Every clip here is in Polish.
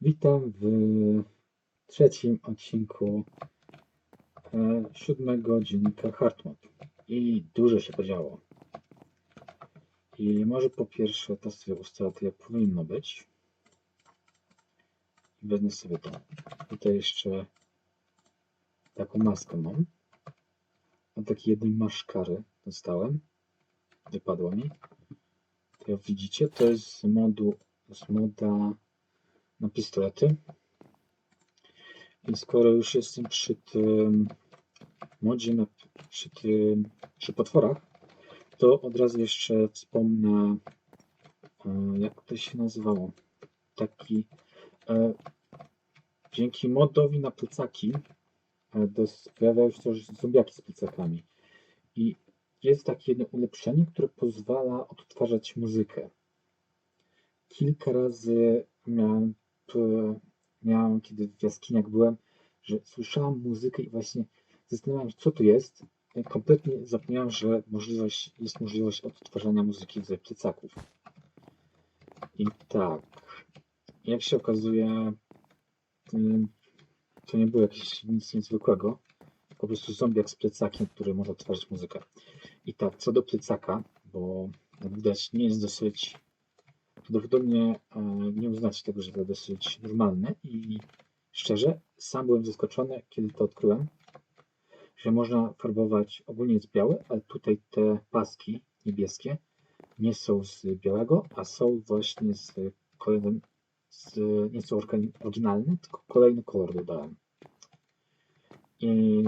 Witam w trzecim odcinku e, siódmego dziennika Hartmut. I dużo się podziało. I może po pierwsze to sobie ustalę to jak powinno być. I wezmę sobie to. Tutaj jeszcze taką maskę mam. A taki jednej maszkary dostałem. Wypadło mi. To jak widzicie, to jest z modu, z moda na pistolety. I skoro już jestem przy tym modzie, na, przy, tym, przy potworach, to od razu jeszcze wspomnę, e, jak to się nazywało. Taki e, dzięki modowi na plecaki e, pojawiają się też zombiaki z plecakami. I jest takie jedno ulepszenie, które pozwala odtwarzać muzykę. Kilka razy miałem, miałem kiedy w jaskiniach byłem, że słyszałem muzykę i właśnie zastanawiałem się, co to jest. Kompletnie zapomniałem, że możliwość, jest możliwość odtwarzania muzyki z plecaków. I tak, jak się okazuje, to nie było jakieś nic niezwykłego. Po prostu zombiak z plecakiem, który może odtwarzać muzykę. I tak, co do plecaka, bo jak widać nie jest dosyć, prawdopodobnie e, nie uznacie tego, że to dosyć normalne i szczerze, sam byłem zaskoczony, kiedy to odkryłem, że można farbować, ogólnie jest białe, ale tutaj te paski niebieskie nie są z białego, a są właśnie z kolejnym, z, nie są oryginalne, tylko kolejny kolor dodałem. I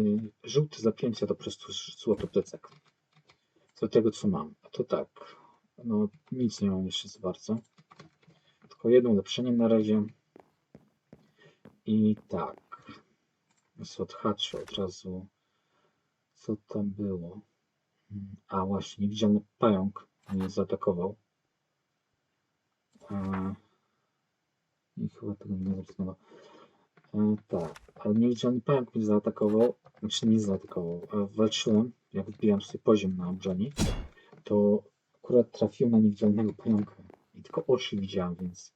żółte zapięcia to po prostu złoto plecak. Do tego, co mam. A to tak, no nic nie mam jeszcze za bardzo. Tylko jedno ulepszenie na razie. I tak, sobie odhaczę od razu, co tam było. A właśnie, niewidzialny pająk mnie zaatakował. I chyba tego nie zaczynało. E, tak, ale niewidzialny pająk mnie zaatakował. Znaczy nie zaatakował. Walczyłem, jak wbijam sobie poziom na broni, to akurat trafiłem na niewidzialnego pająka. I tylko oczy widziałem, więc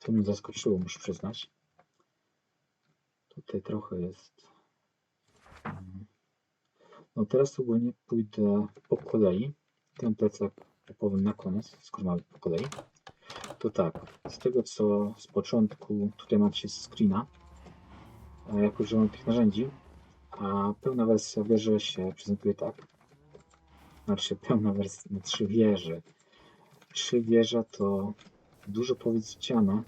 to mnie zaskoczyło, muszę przyznać. Tutaj trochę jest. mm. No teraz ogólnie pójdę po kolei. Ten plecak opowiem na koniec, skoro mamy po kolei. To tak, z tego co z początku tutaj macie screena, e, jak używam tych narzędzi, a pełna wersja wieży się prezentuje tak. Znaczy pełna wersja na trzy wieże. Trzy wieża to dużo powiedziane.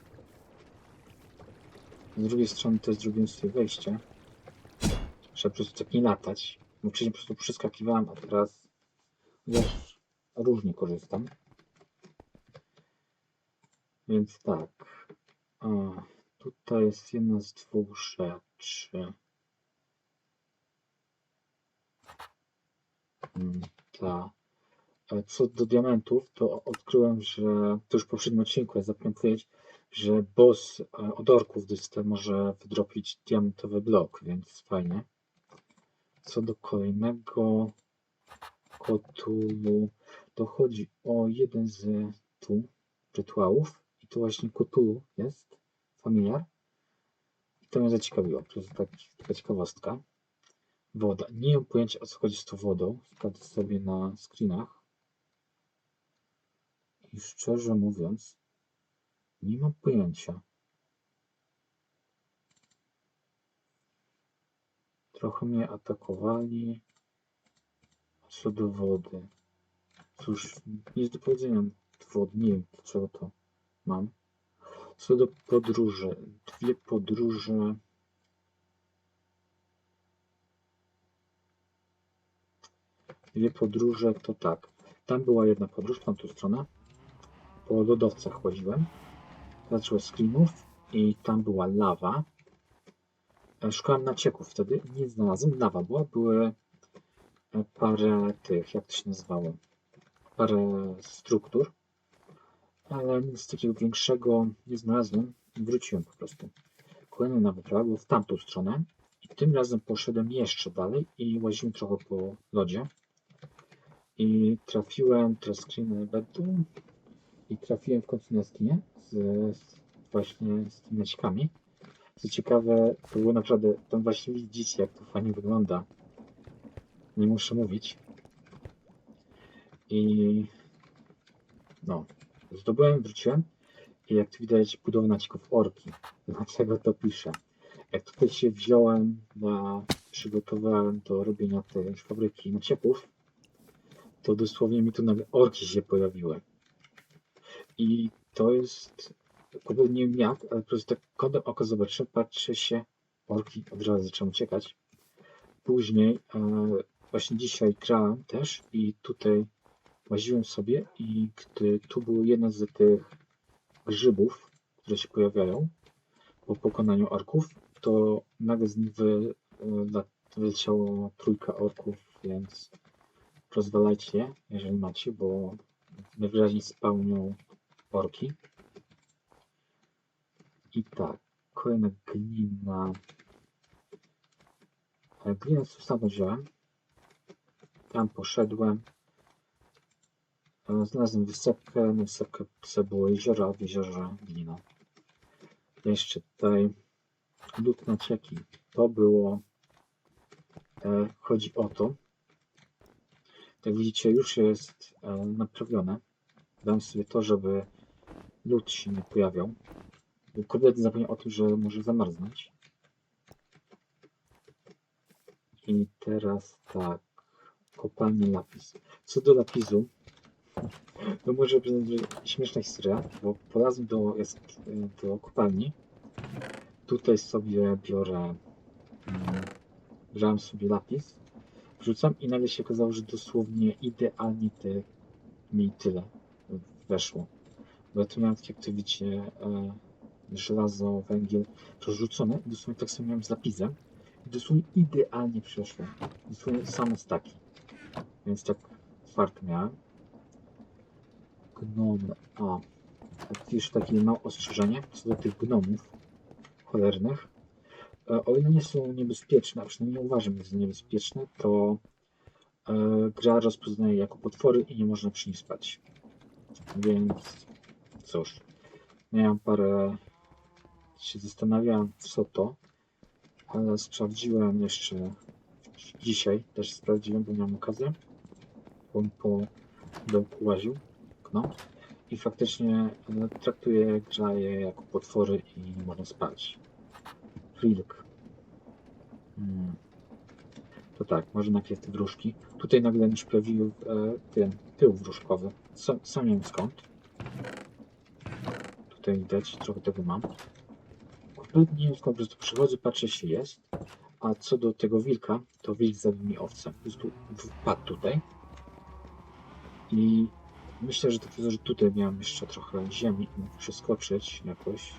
Z drugiej strony to jest drugie sobie wejście. Trzeba po prostu tak nie latać. Bo wcześniej po prostu przeskakiwałem, a teraz już różnie korzystam. Więc tak. A, tutaj jest jedna z dwóch rzeczy. Mm, E, Co do diamentów, to odkryłem, że to już w poprzednim odcinku, ja zapomniałem powiedzieć, że boss e, od orków dysty może wydropić diamentowy blok, więc fajnie. Co do kolejnego Cthulhu, to chodzi o jeden z tu rytuałów i to właśnie Cthulhu jest, familiar. I to mnie zaciekawiło, to jest tak- taka ciekawostka. Woda. Nie mam pojęcia o co chodzi z tą wodą. Sprawdzę sobie na screenach. I szczerze mówiąc, nie mam pojęcia. Trochę mnie atakowali. Co do wody. Cóż, nic do powiedzenia. Wody. Nie wiem, dlaczego to mam. Co do podróży. Dwie podróże. Dwie podróże to tak. Tam była jedna podróż, w tamtą stronę. Po lodowcach chodziłem. Zacząłem screenów i tam była lawa. E, Szukałem nacieków wtedy. Nie znalazłem. Lawa była. Były e, parę tych, jak to się nazywało? Parę struktur. Ale nic takiego większego nie znalazłem. Wróciłem po prostu. Kolejna na wyprawa była w tamtą stronę. I tym razem poszedłem jeszcze dalej i łaziłem trochę po lodzie. I trafiłem, teraz screen będą. I trafiłem w końcu na jaskinię z, z właśnie z tymi naciskami. Co ciekawe, to było naprawdę, tam właśnie widzicie, jak to fajnie wygląda. Nie muszę mówić. I no, zdobyłem, wróciłem i jak tu widać budowę nacisków orki. Dlaczego to piszę? Jak tutaj się wziąłem, na, przygotowałem do robienia tej fabryki naciepów, to dosłownie mi tu nagle orki się pojawiły. I to jest, nie wiem jak, ale po prostu tak kątem oka zobaczę, patrzę się, orki od razu zaczęły uciekać. Później, e, właśnie dzisiaj grałem też i tutaj łaziłem sobie i gdy tu był jeden z tych grzybów, które się pojawiają po pokonaniu orków, to nagle z nich wy, e, wyleciało trójka orków, więc rozwalajcie je, jeżeli macie, bo najwyraźniej spełnią orki. I tak, kolejna glina. E, Glinę stamtąd wziąłem. Tam poszedłem. E, Znalazłem wysepkę. Na wysepkę sobie było jezioro, w jeziorze glina. Jeszcze tutaj lód na cieki. To było. E, chodzi o to. Jak widzicie, już jest e, naprawione. Dam sobie to, żeby lód się nie pojawiał. Kompletnie zapomniał o tym, że może zamarznąć. I teraz tak. Kopalnia lapis. Co do lapisu, to może być śmieszna historia, bo polazłem do, do kopalni. Tutaj sobie biorę, mm, brałem sobie lapis, wrzucam i nagle się okazało, że dosłownie idealnie te, mi tyle weszło. Bo tu miałem, tak jak tu widzicie, e, żelazo, węgiel rozrzucone i dosłownie tak samo miałem z lapisem. I dosłownie idealnie przeszło. Dosłownie same staki. Więc tak fark miałem. Gnom. A. Już takie małe ostrzeżenie co do tych gnomów cholernych. E, O ile nie są niebezpieczne, a przynajmniej nie uważam, że są niebezpieczne, to e, gra rozpoznaje jako potwory i nie można przy nich spać. Więc cóż, miałem parę. się zastanawiałem, co to, ale sprawdziłem jeszcze dzisiaj, też sprawdziłem, bo miałem okazję. On po dołku łaził. I faktycznie e, traktuje gra je jako potwory i nie można spać. Wilk. Hmm. To tak, może najpierw te wróżki. Tutaj nagle mi się pojawił e, ten tył wróżkowy. Sam, sam nie wiem skąd. Tutaj widać, trochę tego mam. Nie wiem skąd, po prostu przychodzę, patrzę się jest. A co do tego wilka, to wilk zabił mi owcę. Po prostu wpadł tutaj. I myślę, że to, że tutaj miałem jeszcze trochę ziemi i mógł przeskoczyć jakoś.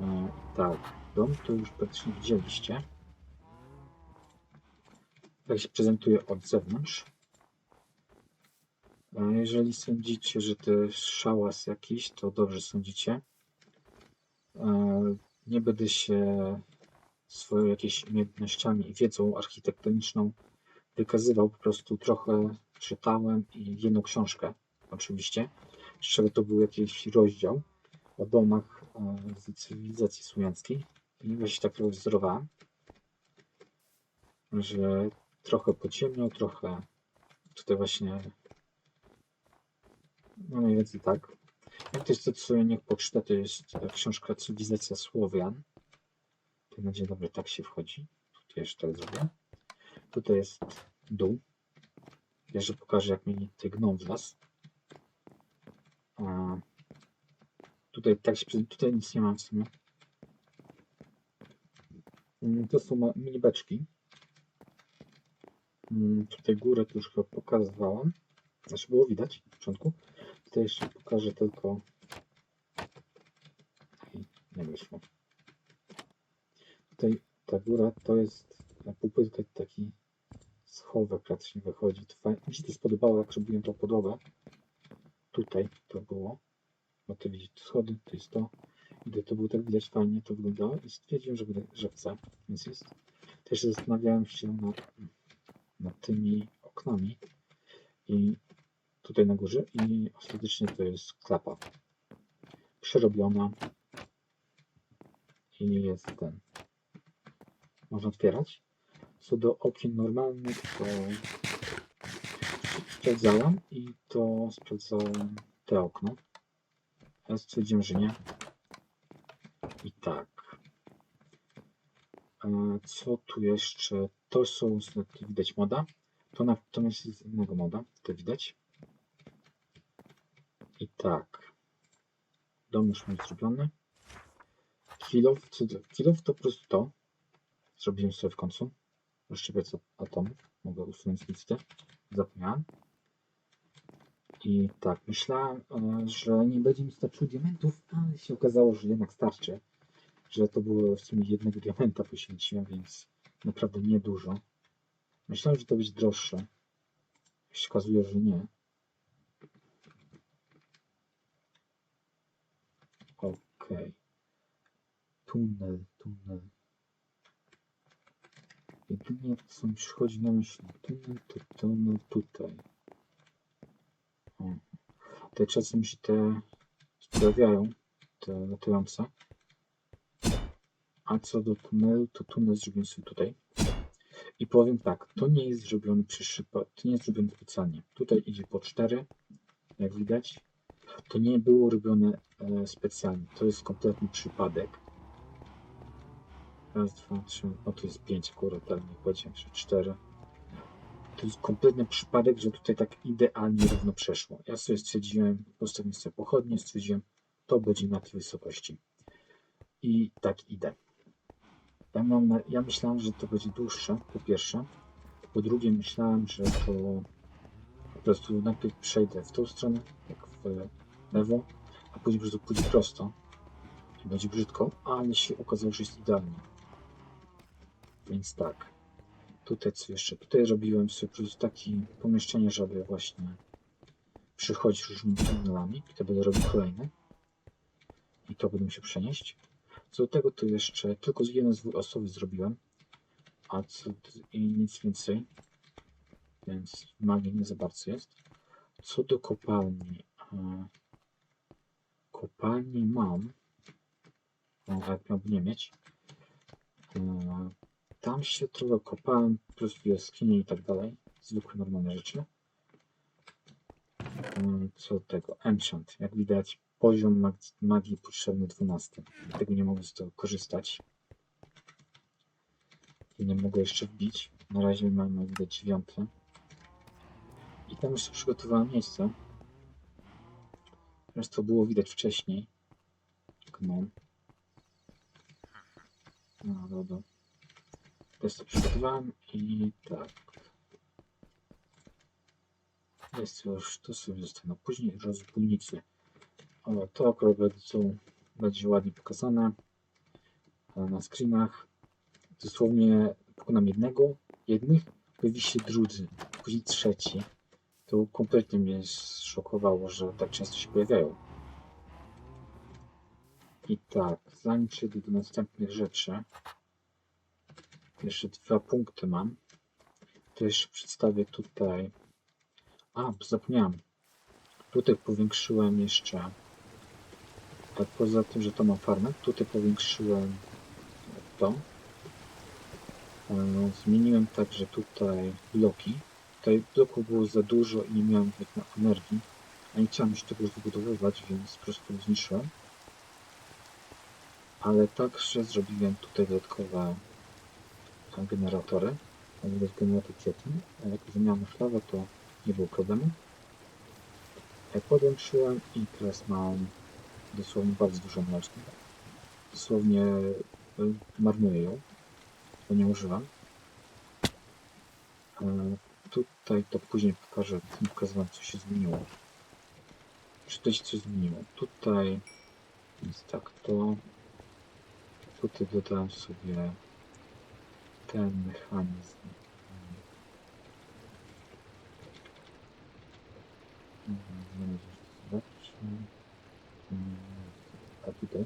E, tak, dom to już praktycznie widzieliście. Tak się prezentuje od zewnątrz. E, jeżeli sądzicie, że to jest szałas jakiś, to dobrze sądzicie. E, nie będę się swoją jakimiś umiejętnościami i wiedzą architektoniczną wykazywał, po prostu trochę czytałem i jedną książkę oczywiście, z to był jakiś rozdział o domach z cywilizacji słowiańskiej i właśnie tak wzorowałem, że trochę podziemniał, trochę tutaj właśnie no mniej więcej tak. Jak ktoś chce sobie niech poczyta, to jest książka Cywilizacja Słowian. To będzie dobrze, tak się wchodzi. Tutaj jeszcze tak zrobię. Tutaj jest dół. Jeszcze pokażę, jak mi ty gnom wlazł. Tutaj tak się. Tutaj nic nie mam w sumie. Mm, To są mini beczki. Mm, Tutaj górę to już chyba pokazywałem. Znaczy było widać w początku. Tutaj jeszcze pokażę tylko. Nie wyszło. Tutaj ta góra to jest na półpłytkę taki schowek praktycznie wychodzi. Mi się to spodobało, jak robiłem tą podłogę. Tutaj to było. No to widzicie, schody, to jest to. I to, to było tak widać fajnie, to wyglądało i stwierdziłem, że, będę- że chcę. Więc jest. Też zastanawiałem się nad, nad tymi oknami i tutaj na górze i ostatecznie to jest klapa przerobiona i jest ten. Można otwierać. Co do okien normalnych, to sprawdzałem i to sprawdzałem te okno. Ja stwierdziłem, że nie. I tak. Co tu jeszcze? To są, widać moda. To natomiast jest innego moda, to widać. I tak. Dom już mam zrobiony. Kilof, co to? Po prostu to. Zrobiłem sobie w końcu. Rozszczepiać atomów. Mogę usunąć z listy. Zapomniałem. I tak, myślałem, e, że nie będzie mi starczyło diamentów, ale się okazało, że jednak starczy. Że to było w sumie jednego diamenta poświęciłem, więc naprawdę niedużo. Myślałem, że to będzie droższe. Się okazuje, że nie. Okej. Tunel, tunel. Jedynie co mi przychodzi na myśl, tunel to tunel tutaj. Te czasem się te pojawiają, te latające. A co do tunelu, to tunel zrobiłem sobie tutaj. I powiem tak, to nie jest zrobione przy to nie jest zrobione specjalnie. Tutaj idzie po 4, jak widać. To nie było robione e, specjalnie, to jest kompletny przypadek. Raz, dwa, trzy, o tu jest 5 akurat, tak nie powiedziałem, że 4. To jest kompletny przypadek, że tutaj tak idealnie równo przeszło. Ja sobie stwierdziłem, postawiłem sobie pochodnie, stwierdziłem, to będzie na tej wysokości. I tak idę. Ja, mam na, ja myślałem, że to będzie dłuższe, po pierwsze. Po drugie, myślałem, że to po prostu najpierw przejdę w tą stronę, jak w lewo, a później po prostu pójdzie prosto. I będzie brzydko, ale się okazało, że jest idealnie. Więc tak. Tutaj co jeszcze? Tutaj robiłem sobie takie pomieszczenie, żeby właśnie przychodzić różnymi tunelami. To będę robił kolejny. I to będę się przenieść. Co do tego to jeszcze tylko z jednej zwój osoby zrobiłem, a co i nic więcej, więc magii nie za bardzo jest. Co do kopalni, kopalni mam, no, jak miałbym nie mieć, tam się trochę kopałem, plus jaskinie i tak dalej, zwykłe normalne rzeczy. E, co tego, enchant, jak widać poziom mag- magii potrzebny 12. Dlatego nie mogę z tego korzystać. I nie mogę jeszcze wbić. Na razie mam jak widać 9. I tam jeszcze przygotowałem miejsce. To było widać wcześniej. Gnom. No dobra. Teraz to przygotowałem i tak. Jest już, to sobie zostaną. Później rozbójnicy. O, to akurat będzie, ładnie pokazane na screenach. Dosłownie pokonam jednego, jednych, pojawi się drudzy, później trzeci. To kompletnie mnie zszokowało, że tak często się pojawiają. I tak, zanim przejdę do następnych rzeczy, jeszcze dwa punkty mam. To jeszcze przedstawię tutaj. A, zapomniałem. Tutaj powiększyłem jeszcze tak, poza tym, że to mam farmę, tutaj powiększyłem to. E, Zmieniłem także tutaj bloki. Tutaj bloków było za dużo i nie miałem jak na energii. A nie chciałem już tego zbudowywać, więc po prostu zniszczyłem. Ale także zrobiłem tutaj dodatkowe e, generatory. Widać generator ciepły. A jak wymiana szlawa, to nie było problemu. Jak podłączyłem i teraz mam dosłownie bardzo dużą mleczkę. Dosłownie y, marnuję ją, bo nie używam. E, Tutaj to później pokażę, pokazywam co się zmieniło. Czy to coś zmieniło? Tutaj jest tak to. Tutaj dodałem sobie ten mechanizm. Zobaczmy. A tutaj.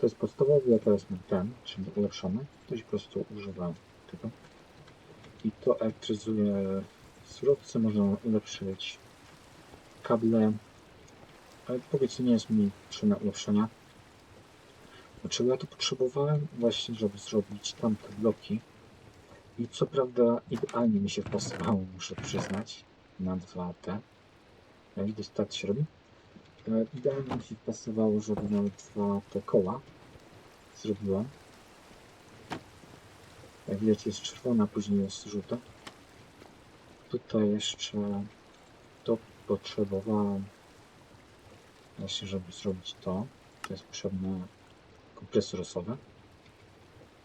To jest podstawowy, ja teraz mam ten, czyli ulepszony. To się po prostu używam tego. I to elektryzuje surowce, można ulepszyć kable, ale powiedzmy nie jest mi potrzebne ulepszenia. Dlaczego ja to potrzebowałem? Właśnie, żeby zrobić tamte bloki. I co prawda idealnie mi się wpasowało, muszę przyznać, na dwa te. Jak widać, tak się robi. E, Idealnie mi się wpasowało, żeby dwa te koła zrobiłem. Jak widać jest czerwona, później jest żółta. Tutaj jeszcze to potrzebowałem właśnie, żeby zrobić to. To jest potrzebne kompresy rosowe.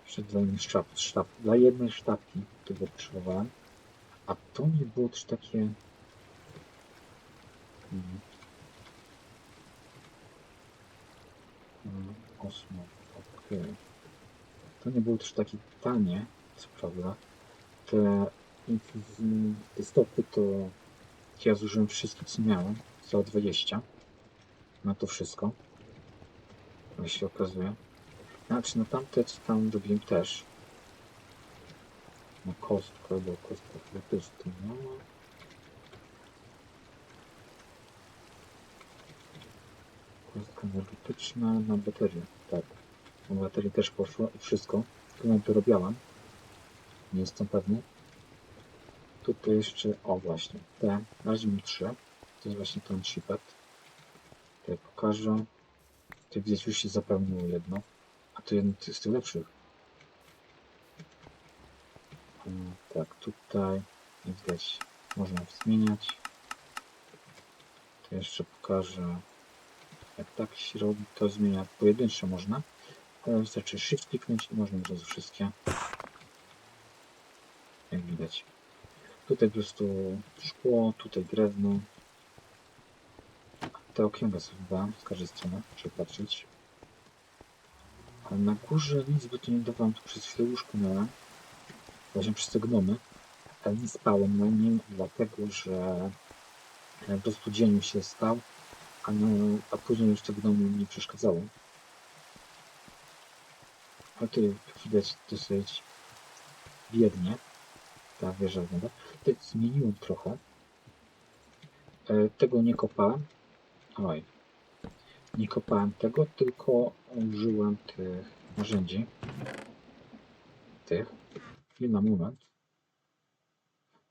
Jeszcze dla jednej sztab, sztab, dla jednej sztabki tego potrzebowałem. A to nie było też takie... Hmm, Osmo, okej. To nie było też takie tanie, co prawda. Te, te stopy to ja zużyłem wszystkie, co miałem, za 20 na to wszystko. Jak się okazuje. Znaczy na tamte, co tam robiłem też. Na kostkę, bo kostka chyba też miała. Kostka energetyczna na baterię, tak. Na baterię też poszło i wszystko. Tu mam to robiłam. Nie jestem pewny. Tutaj jeszcze, o właśnie, te, na razie trzy. To jest właśnie ten chipet. Tutaj pokażę. Tutaj widać już się zapełniło jedno. A to jeden z tych lepszych. Tak, tutaj jak widać można zmieniać. To jeszcze pokażę jak tak się robi, to zmienia pojedyncze można. Ale wystarczy shift kliknąć i można od razu wszystkie. Jak widać. Tutaj po prostu szkło, tutaj drewno. Te okienka sobie dodałem z każdej strony, żeby patrzeć. Ale na górze nic by tu przez chwilę łóżko miałem. Właśnie przez te gnomy. Ale nie spałem na nim, dlatego że e, po prostu dzień się stał, a, no, a później już te gnomy mi przeszkadzało. A tu jak widać dosyć biednie ta wieża wygląda. Tutaj zmieniłem trochę. E, Tego nie kopałem. Oj. Nie kopałem tego, tylko użyłem tych narzędzi. Tych. Chwilę na moment.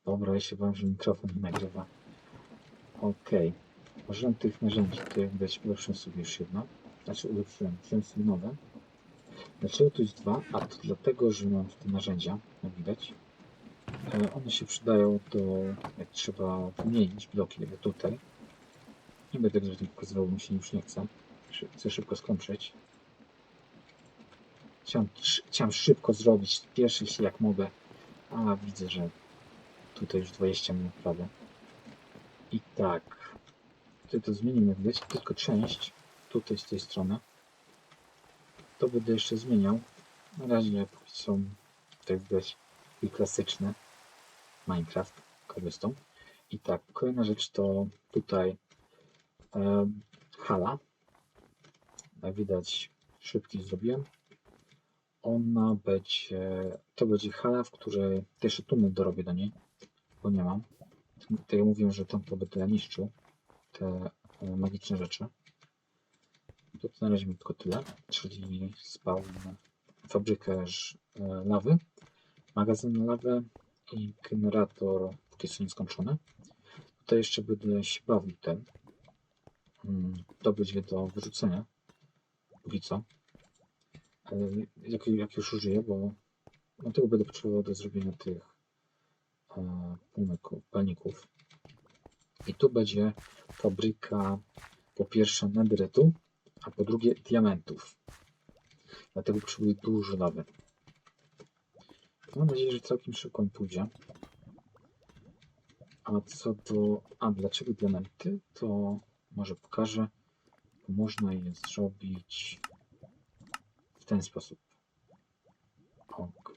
Dobra, ja się bałem, że mikrofon nie nagrywa. Okej. Użyłem tych narzędzi, to jak widać ulepszyłem sobie już jedno. Znaczy ulepszyłem, wziąłem sobie nowe. Dlaczego tu jest dwa? A to dlatego, że mam te narzędzia, jak widać. E, One się przydają do, jak trzeba wymienić bloki, jak tutaj. Nie będę tego zbyt pokazywał, mi się już nie chce. Chcę szybko skończyć. Chciałem, chciałem szybko zrobić, spieszę się jak mogę. A widzę, że tutaj już 20 minut prawie. I tak. Tutaj to zmienimy, widać, tylko część. Tutaj z tej strony. To będę jeszcze zmieniał. Na razie są, tak widać, i klasyczne. Minecraft, cobblestone. I tak, kolejna rzecz to tutaj hala. Jak widać, szybki zrobiłem. Ona będzie, to będzie hala, w której jeszcze tunel dorobię do niej, bo nie mam. Jak mówiłem, że tam to będę niszczył te e, magiczne rzeczy. To na razie mi tylko tyle, czyli spawn fabrykę e, lawy, magazyn na lawę i generator póki co nieskończony. Tutaj jeszcze będę się bawił tym. Mm, To będzie do wyrzucenia. Póki co. Jak, jak już użyję, bo no tego będę potrzebował do zrobienia tych e, palników. I tu będzie fabryka po pierwsze netherite'u, a po drugie diamentów. Dlatego potrzebuję dużo lawy. Mam nadzieję, że całkiem szybko mi pójdzie. A co do... A dlaczego diamenty? To może pokażę. Można je zrobić w ten sposób. Ok.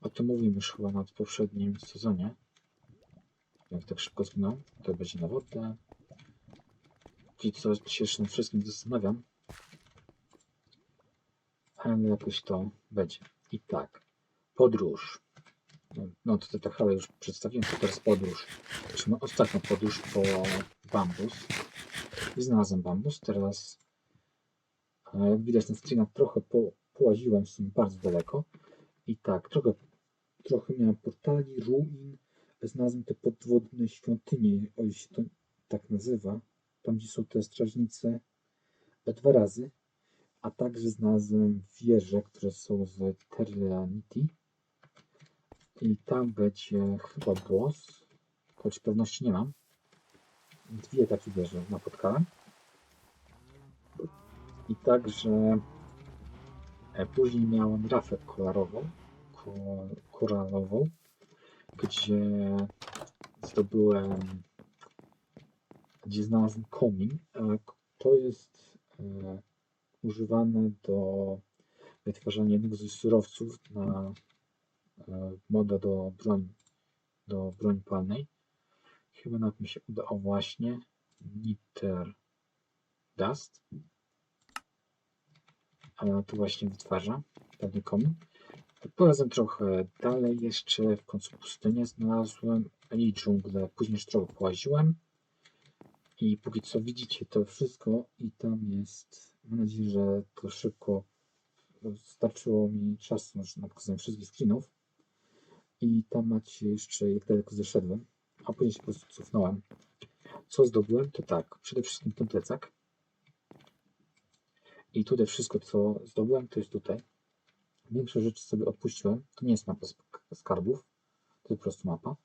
O tym mówiłem już chyba na poprzednim sezonie. Jak tak szybko zginął, to będzie na wodę. Póki co się jeszcze nad wszystkim zastanawiam. Ale jakoś to będzie. I tak. Podróż. No, No to te halę już przedstawiłem, to teraz podróż. Czyli ostatnią podróż po bambus. I znalazłem bambus. Teraz, e, jak widać na screenach, trochę po, połaziłem w sumie bardzo daleko. I tak, trochę, trochę miałem portali, ruin. Znalazłem te podwodne świątynie, o ile się to tak nazywa. Tam, gdzie są te strażnice. e, Dwa razy. A także znalazłem wieże, które są z Terranity. I tam będzie chyba boss, choć pewności nie mam. Dwie takie wieże napotkałem. I także e, później miałem rafę kolorową, ko, koralową, gdzie zdobyłem, gdzie znalazłem komin. To jest e, używane do wytwarzania jednego surowców na e, moda do broni, do broni palnej. Chyba nawet mi się uda, o właśnie, Niter Dust. A to właśnie wytwarza pewny komin. Porazem trochę dalej jeszcze, w końcu pustynię znalazłem i dżunglę. Później już trochę połaziłem. I póki co widzicie to wszystko i tam jest, mam nadzieję, że to szybko starczyło mi czasu na pokazanie wszystkich screenów. I tam macie jeszcze jak daleko zeszedłem, a później się po prostu cofnąłem. Co zdobyłem, to tak, przede wszystkim ten plecak. I tutaj wszystko, co zdobyłem, to jest tutaj. Większość rzeczy sobie odpuściłem. To nie jest mapa sk- skarbów, to po prostu mapa.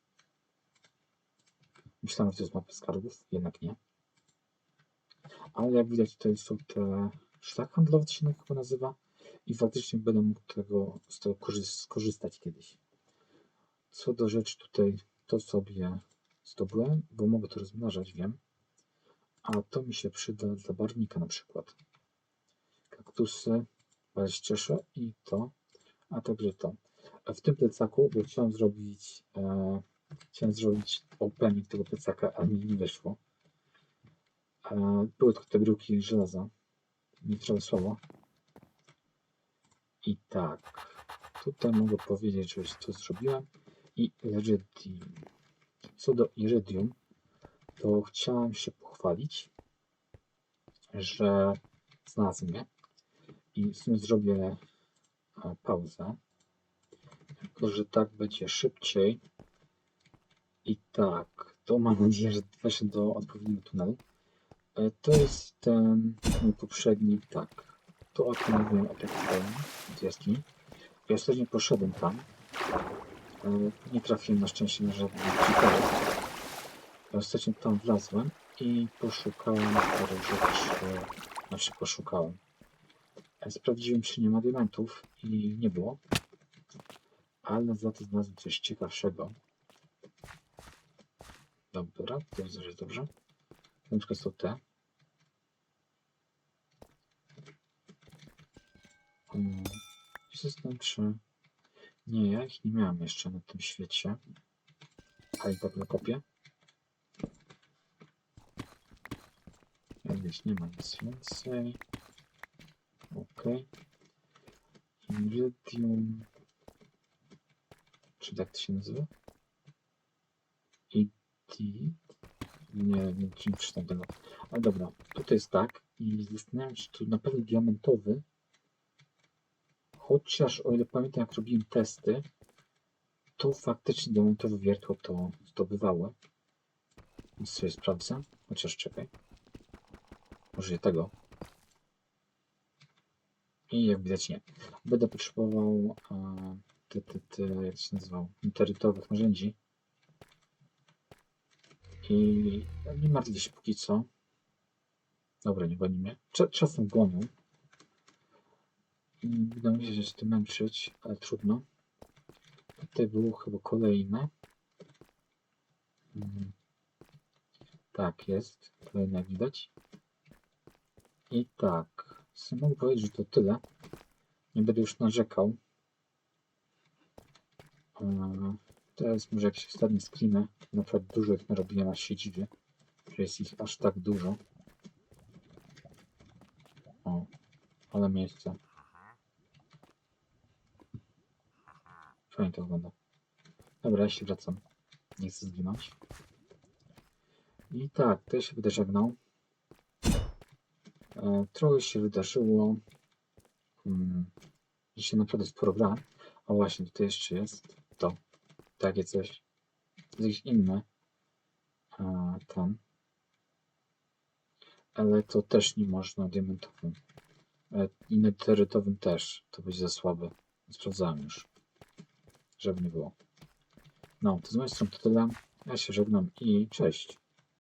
Myślałem, że to jest mapa skarbów, jednak nie. Ale jak widać, tutaj są te szlak handlowy, to się chyba nazywa. I faktycznie będę mógł tego, z tego korzys- skorzystać kiedyś. Co do rzeczy tutaj, to sobie zdobyłem, bo mogę to rozmnażać, wiem. A to mi się przyda dla barwnika na przykład. Kaktusy, bardzo cieszę i to, a także to. W tym plecaku, bo chciałem zrobić, e, chciałem zrobić opening tego plecaka, ale mi nie wyszło. E, były tylko te bryłki żelaza. Nie trochę słabo. I tak, tutaj mogę powiedzieć, że już to zrobiłem. I Iridium. Co do Iridium, to chciałem się pochwalić, że znalazłem je. I w sumie zrobię e, pauzę. Tylko, że tak będzie szybciej. I tak, to mam nadzieję, że weszło do odpowiedniego tunelu. E, To jest ten poprzedni, tak. To o tym mówiłem, o z jaskini. Ja ostatnio poszedłem tam. E, Nie trafiłem na szczęście na żadnych ciekawych. Ostatnio tam wlazłem i poszukałem paru rzeczy. Znaczy poszukałem. E, Sprawdziłem, czy nie ma diamentów i nie było. Ale za to znalazłem coś ciekawszego. Dobra, to jest dobrze. Na przykład są te. Hmm. System czy... Nie, ja ich nie miałem jeszcze na tym świecie. Ale i tak na kopię. Jak wiesz, nie ma nic więcej. Ok. Iridium. Czy tak to się nazywa? ID. Nie, nie, nie przeczytam tego. Ale dobra, tutaj jest tak. I zastanawiam się, czy tu na pewno diamentowy. Chociaż o ile pamiętam, jak robiłem testy, to faktycznie diamentowe wiertło to zdobywały. Więc sobie sprawdzę. Chociaż czekaj. Użyję tego. I jak widać nie. Będę potrzebował e, te, te, te, jak się nazywał, interytowych narzędzi. I nie martwię się póki co. Dobra, nie goni mnie. Czasem gonią. Będę się z tym męczyć, ale trudno. Tutaj było chyba kolejne. Mm. Tak, jest. Kolejne widać. I tak. Sumie mogę powiedzieć, że to tyle. Nie będę już narzekał. Eee, Teraz może jakieś ostatnie screeny. Naprawdę dużo ich narobiłem, aż się dziwię, że jest ich aż tak dużo. O, ale miejsce. Fajnie to wygląda. Dobra, ja się wracam. Nie chcę zginąć. I tak, to się będę. E, trochę się wydarzyło. Hmm. Dzisiaj naprawdę sporo gra. A właśnie, tutaj jeszcze jest to. Takie coś. Jakieś inne. E, tam. Ale to też nie można diamentowym. E, I też. To będzie za słabe. Sprawdzałem już. Żeby nie było. No, to z mojej strony to tyle. Ja się żegnam i cześć.